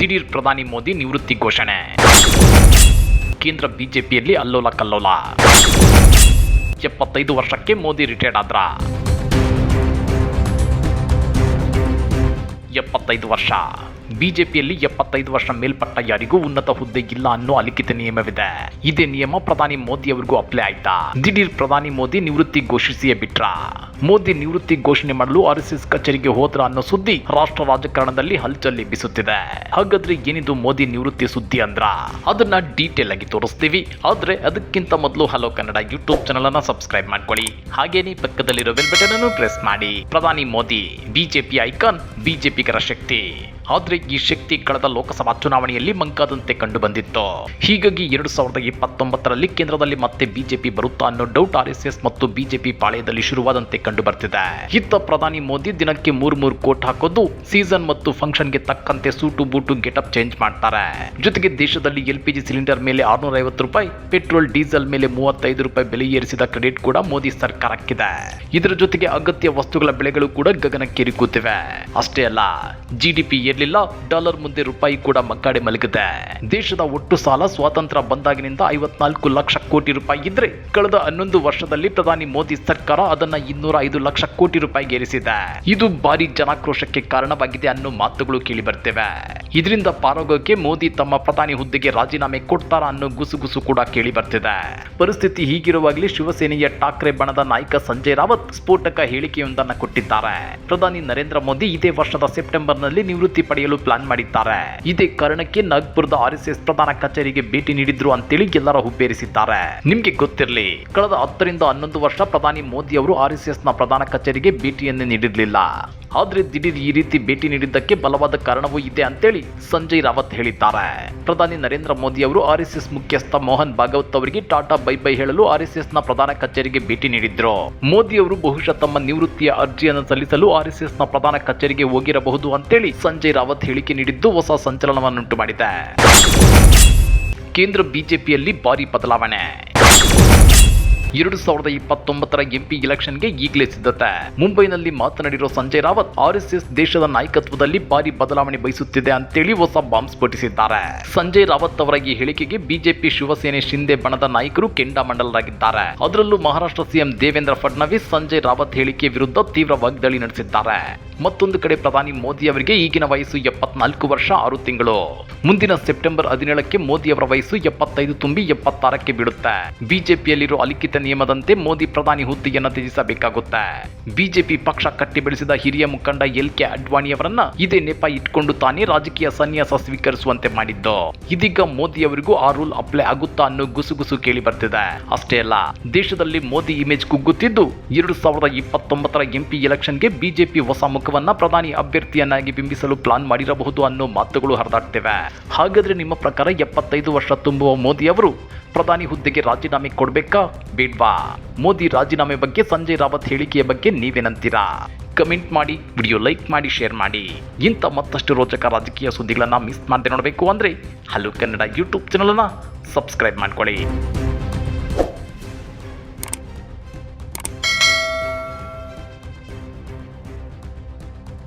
ದಿಢೀರ್ ಪ್ರಧಾನಿ ಮೋದಿ ನಿವೃತ್ತಿ ಘೋಷಣೆ. ಕೇಂದ್ರ ಬಿಜೆಪಿಯಲ್ಲಿ ಅಲ್ಲೋಲ ಕಲ್ಲೋಲ. ಎಪ್ಪತ್ತೈದು ವರ್ಷಕ್ಕೆ ಮೋದಿ ರಿಟೈರ್ಡ್ ಆದ್ರ. ಎಪ್ಪತ್ತೈದು ವರ್ಷ. ಬಿಜೆಪಿಯಲ್ಲಿ ಎಪ್ಪತ್ತೈದು ವರ್ಷ ಮೇಲ್ಪಟ್ಟ ಯಾರಿಗೂ ಉನ್ನತ ಹುದ್ದೆ ಇಲ್ಲ ಅನ್ನೋ ಅಲಿಖಿತ ನಿಯಮವಿದೆ. ಇದೇ ನಿಯಮ ಪ್ರಧಾನಿ ಮೋದಿ ಅವರಿಗೂ ಅಪ್ಲೈ ಆಯ್ತಾ? ದಿಢೀರ್ ಪ್ರಧಾನಿ ಮೋದಿ ನಿವೃತ್ತಿ ಘೋಷಿಸಿಯೇ ಬಿಟ್ರ? ಮೋದಿ ನಿವೃತ್ತಿ ಘೋಷಣೆ ಮಾಡಲು ಆರ್ ಎಸ್ ಎಸ್ ಕಚೇರಿಗೆ ಹೋದ್ರ ಅನ್ನೋ ಸುದ್ದಿ ರಾಷ್ಟ್ರ ರಾಜಕಾರಣದಲ್ಲಿ ಹಲ್ಚಲ್ ಬಿಸುತ್ತಿದೆ. ಹಾಗಾದ್ರೆ ಏನಿದು ಮೋದಿ ನಿವೃತ್ತಿ ಸುದ್ದಿ ಅಂದ್ರ? ಅದನ್ನ ಡೀಟೇಲ್ ಆಗಿ ತೋರಿಸ್ತೀವಿ. ಆದ್ರೆ ಅದಕ್ಕಿಂತ ಮೊದಲು ಹಲೋ ಕನ್ನಡ ಯೂಟ್ಯೂಬ್ ಚಾನಲ್ ಅನ್ನ ಸಬ್ಸ್ಕ್ರೈಬ್ ಮಾಡ್ಕೊಳ್ಳಿ. ಹಾಗೇನೇ ಪಕ್ಕದಲ್ಲಿರೋ ಬೆಲ್ ಬಟನ್ ಅನ್ನು ಪ್ರೆಸ್ ಮಾಡಿ. ಪ್ರಧಾನಿ ಮೋದಿ, ಬಿಜೆಪಿ ಐಕಾನ್ ಬಿಜೆಪಿಗರ ಶಕ್ತಿ. ಆದ್ರೆ ಈ ಶಕ್ತಿ ಕಳೆದ ಲೋಕಸಭಾ ಚುನಾವಣೆಯಲ್ಲಿ ಮಂಕಾದಂತೆ ಕಂಡು ಬಂದಿತ್ತು ಹೀಗಾಗಿ ಎರಡು ಸಾವಿರದ ಇಪ್ಪತ್ತೊಂಬತ್ತರಲ್ಲಿ ಕೇಂದ್ರದಲ್ಲಿ ಮತ್ತೆ ಬಿಜೆಪಿ ಬರುತ್ತಾ ಅನ್ನೋ ಡೌಟ್ ಆರ್ ಎಸ್ ಎಸ್ ಮತ್ತು ಬಿಜೆಪಿ ಪಾಳೆಯದಲ್ಲಿ ಶುರುವಾದಂತೆ ಕಂಡು ಬರ್ತಿದೆ ಇತ್ತ ಪ್ರಧಾನಿ ಮೋದಿ ದಿನಕ್ಕೆ ಮೂರ್ ಮೂರು ಕೋಟ್ ಹಾಕೋದು ಸೀಸನ್ ಮತ್ತು ಫಂಕ್ಷನ್ಗೆ ತಕ್ಕಂತೆ ಸೂಟು ಬೂಟು ಗೆಟಪ್ ಚೇಂಜ್ ಮಾಡ್ತಾರೆ. ಜೊತೆಗೆ ದೇಶದಲ್ಲಿ ಎಲ್ ಪಿ ಜಿ ಸಿಲಿಂಡರ್ ಮೇಲೆ ಆರ್ನೂರ ಐವತ್ತು ರೂಪಾಯಿ ಪೆಟ್ರೋಲ್ ಡೀಸೆಲ್ ಮೇಲೆ ಮೂವತ್ತೈದು ರೂಪಾಯಿ ಬೆಲೆ ಏರಿಸಿದ ಕ್ರೆಡಿಟ್ ಕೂಡ ಮೋದಿ ಸರ್ಕಾರಕ್ಕಿದೆ. ಇದರ ಜೊತೆಗೆ ಅಗತ್ಯ ವಸ್ತುಗಳ ಬೆಲೆಗಳು ಕೂಡ ಗಗನಕ್ಕೇರಿ ಕೂತಿವೆ ಅಷ್ಟೇ ಅಲ್ಲ ಜಿಡಿಪಿ ಏರ್ಲಿಲ್ಲ ಡಾಲರ್ ಮುಂದೆ ರೂಪಾಯಿ ಕೂಡ ಮಗ್ಗಾಡೆ ಮಲಗಿದೆ. ದೇಶದ ಒಟ್ಟು ಸಾಲ ಸ್ವಾತಂತ್ರ್ಯ ಬಂದಾಗಿನಿಂದ ಐವತ್ನಾಲ್ಕು ಲಕ್ಷ ಕೋಟಿ ರೂಪಾಯಿ ಇದ್ರೆ ಕಳೆದ ಹನ್ನೊಂದು ವರ್ಷದಲ್ಲಿ ಪ್ರಧಾನಿ ಮೋದಿ ಸರ್ಕಾರ ಅದನ್ನ ಇನ್ನೂರ ಐದು ಲಕ್ಷ ಕೋಟಿ ರೂಪಾಯಿ ಏರಿಸಿದೆ ಇದು ಭಾರಿ ಜನಾಕ್ರೋಶಕ್ಕೆ ಕಾರಣವಾಗಿದೆ ಅನ್ನೋ ಮಾತುಗಳು ಕೇಳಿ ಬರ್ತಿವೆ. ಇದರಿಂದ ಪಾರೋಗೋಕೆ ಮೋದಿ ತಮ್ಮ ಪ್ರಧಾನಿ ಹುದ್ದೆಗೆ ರಾಜೀನಾಮೆ ಕೊಡ್ತಾರಾ ಅನ್ನೋ ಗುಸುಗುಸು ಕೂಡ ಕೇಳಿ ಬರ್ತಿದೆ. ಪರಿಸ್ಥಿತಿ ಹೀಗಿರುವಾಗಲೇ ಶಿವಸೇನೆಯ ಠಾಕ್ರೆ ಬಣದ ನಾಯಕ ಸಂಜಯ್ ರಾವತ್ ಸ್ಫೋಟಕ ಹೇಳಿಕೆಯೊಂದನ್ನು ಕೊಟ್ಟಿದ್ದಾರೆ. ಪ್ರಧಾನಿ ನರೇಂದ್ರ ಮೋದಿ ಇದೇ ವರ್ಷದ ಸೆಪ್ಟೆಂಬರ್ನಲ್ಲಿ ನಿವೃತ್ತಿ ಪಡೆಯಲು ಪ್ಲಾನ್ ಮಾಡಿದ್ದಾರೆ. ಇದೇ ಕಾರಣಕ್ಕೆ ನಾಗ್ಪುರದ ಆರ್ ಎಸ್ ಎಸ್ ಪ್ರಧಾನ ಕಚೇರಿಗೆ ಭೇಟಿ ನೀಡಿದ್ರು ಅಂತೇಳಿ ಎಲ್ಲರ ಹುಬ್ಬೇರಿಸಿದ್ದಾರೆ. ನಿಮ್ಗೆ ಗೊತ್ತಿರಲಿ, ಕಳೆದ ಹತ್ತರಿಂದ ಹನ್ನೊಂದು ವರ್ಷ ಪ್ರಧಾನಿ ಮೋದಿ ಅವರು ಆರ್ ಎಸ್ ಎಸ್ನ ಪ್ರಧಾನ ಕಚೇರಿಗೆ ಭೇಟಿಯನ್ನೇ ನೀಡಿರಲಿಲ್ಲ. ಆದ್ರೆ ದಿಢೀರ್ ಈ ರೀತಿ ಭೇಟಿ ನೀಡಿದ್ದಕ್ಕೆ ಬಲವಾದ ಕಾರಣವೂ ಇದೆ ಅಂತೇಳಿ ಸಂಜಯ್ ರಾವತ್ ಹೇಳಿದ್ದಾರೆ. ಪ್ರಧಾನಿ ನರೇಂದ್ರ ಮೋದಿ ಅವರು ಆರ್ ಎಸ್ ಎಸ್ ಮುಖ್ಯಸ್ಥ ಮೋಹನ್ ಭಾಗವತ್ ಅವರಿಗೆ ಟಾಟಾ ಬೈ ಬೈ ಹೇಳಲು ಆರ್ ಎಸ್ ಎಸ್ನ ಪ್ರಧಾನ ಕಚೇರಿಗೆ ಭೇಟಿ ನೀಡಿದ್ರು. ಮೋದಿ ಅವರು ಬಹುಶಃ ತಮ್ಮ ನಿವೃತ್ತಿಯ ಅರ್ಜಿಯನ್ನು ಸಲ್ಲಿಸಲು ಆರ್ ಎಸ್ ಎಸ್ನ ಪ್ರಧಾನ ಕಚೇರಿಗೆ ಹೋಗಿರಬಹುದು ಅಂತೇಳಿ ಸಂಜಯ್ ರಾವತ್ ಹೇಳಿಕೆ ನೀಡಿದ್ದು ಹೊಸ ಸಂಚಲನವನ್ನುಂಟು ಮಾಡಿದೆ ಕೇಂದ್ರ ಬಿಜೆಪಿಯಲ್ಲಿ ಭಾರಿ ಬದಲಾವಣೆ. ಎರಡು ಸಾವಿರದ ಇಪ್ಪತ್ತೊಂಬತ್ತರ ಎಂಪಿ ಇಲೆಕ್ಷನ್ಗೆ ಈಗಲೇ ಸಿದ್ಧತೆ. ಮುಂಬೈನಲ್ಲಿ ಮಾತನಾಡಿರೋ Sanjay Raut R S S ದೇಶದ ನಾಯಕತ್ವದಲ್ಲಿ ಭಾರಿ ಬದಲಾವಣೆ ಬಯಸುತ್ತಿದೆ ಅಂತೇಳಿ ಹೊಸ ಬಾಂಬ್ ಸ್ಫೋಟಿಸಿದ್ದಾರೆ. ಸಂಜಯ್ ರಾವತ್ ಅವರ ಈ ಹೇಳಿಕೆಗೆ ಬಿಜೆಪಿ ಶಿವಸೇನೆ ಶಿಂದೆ ಬಣದ ನಾಯಕರು ಕೆಂಡಾಮಂಡಲರಾಗಿದ್ದಾರೆ ಅದರಲ್ಲೂ ಮಹಾರಾಷ್ಟ್ರ ಸಿಎಂ ದೇವೇಂದ್ರ ಫಡ್ನವೀಸ್ ಸಂಜಯ್ ರಾವತ್ ಹೇಳಿಕೆ ವಿರುದ್ಧ ತೀವ್ರ ವಾಗ್ದಾಳಿ ನಡೆಸಿದ್ದಾರೆ. ಮತ್ತೊಂದು ಕಡೆ ಪ್ರಧಾನಿ ಮೋದಿ ಅವರಿಗೆ ಈಗಿನ ವಯಸ್ಸು ಎಪ್ಪತ್ನಾಲ್ಕು ವರ್ಷ ಆರು ತಿಂಗಳು. ಮುಂದಿನ ಸೆಪ್ಟೆಂಬರ್ ಹದಿನೇಳಕ್ಕೆ ಮೋದಿ ಅವರ ವಯಸ್ಸು ಎಪ್ಪತ್ತೈದು ತುಂಬಿ ಎಪ್ಪತ್ತಾರಕ್ಕೆ ಬೀಳುತ್ತೆ. ಬಿಜೆಪಿಯಲ್ಲಿರೋ ಅಲಿಖಿತ ನಿಯಮದಂತೆ ಮೋದಿ ಪ್ರಧಾನಿ ಹುದ್ದೆಯನ್ನು ತ್ಯಜಿಸಬೇಕಾಗುತ್ತೆ. ಬಿಜೆಪಿ ಪಕ್ಷ ಕಟ್ಟಿ ಬೆಳೆಸಿದ ಹಿರಿಯ ಮುಖಂಡ ಎಲ್ ಕೆ ಅಡ್ವಾಣಿಯವರನ್ನ ಇದೇ ನೆಪ ಇಟ್ಕೊಂಡು ತಾನೇ ರಾಜಕೀಯ ಸನ್ಯಾಸ ಸ್ವೀಕರಿಸುವಂತೆ ಮಾಡಿದ್ದು. ಇದೀಗ ಮೋದಿ ಅವರಿಗೂ ಆ ರೂಲ್ ಅಪ್ಲೈ ಆಗುತ್ತಾ ಅನ್ನೋ ಗುಸುಗುಸು ಕೇಳಿ ಬರ್ತಿದೆ. ಅಷ್ಟೇ ಅಲ್ಲ, ದೇಶದಲ್ಲಿ ಮೋದಿ ಇಮೇಜ್ ಕುಗ್ಗುತ್ತಿದ್ದು ಎರಡು ಸಾವಿರದ ಇಪ್ಪತ್ತೊಂಬತ್ತರ ಎಂಪಿ ಎಲೆಕ್ಷನ್ಗೆ ಬಿಜೆಪಿ ಹೊಸ ಮುಖವನ್ನ ಪ್ರಧಾನಿ ಅಭ್ಯರ್ಥಿಯನ್ನಾಗಿ ಬಿಂಬಿಸಲು ಪ್ಲಾನ್ ಮಾಡಿರಬಹುದು ಅನ್ನೋ ಮಾತುಗಳು ಹರಿದಾಡ್ತಿವೆ. ಹಾಗಾದ್ರೆ ನಿಮ್ಮ ಪ್ರಕಾರ ಎಪ್ಪತ್ತೈದು ವರ್ಷ ತುಂಬುವ ಮೋದಿ ಅವರು ಪ್ರಧಾನಿ ಹುದ್ದೆಗೆ ರಾಜೀನಾಮೆ ಕೊಡ್ಬೇಕಾ? ಬೇಡ್ವಾ. ಮೋದಿ ರಾಜೀನಾಮೆ ಬಗ್ಗೆ ಸಂಜಯ್ ರಾವತ್ ಹೇಳಿಕೆಯ ಬಗ್ಗೆ ನೀವೇನಂತೀರಾ? ಕಮೆಂಟ್ ಮಾಡಿ, ವಿಡಿಯೋ ಲೈಕ್ ಮಾಡಿ, ಶೇರ್ ಮಾಡಿ. ಇಂಥ ಮತ್ತಷ್ಟು ರೋಚಕ ರಾಜಕೀಯ ಸುದ್ದಿಗಳನ್ನು ಮಿಸ್ ಮಾಡದೆ ನೋಡಬೇಕು ಅಂದರೆ ಹಲೋ ಕನ್ನಡ ಯೂಟ್ಯೂಬ್ ಚಾನಲನ್ನು ಸಬ್ಸ್ಕ್ರೈಬ್ ಮಾಡ್ಕೊಳ್ಳಿ.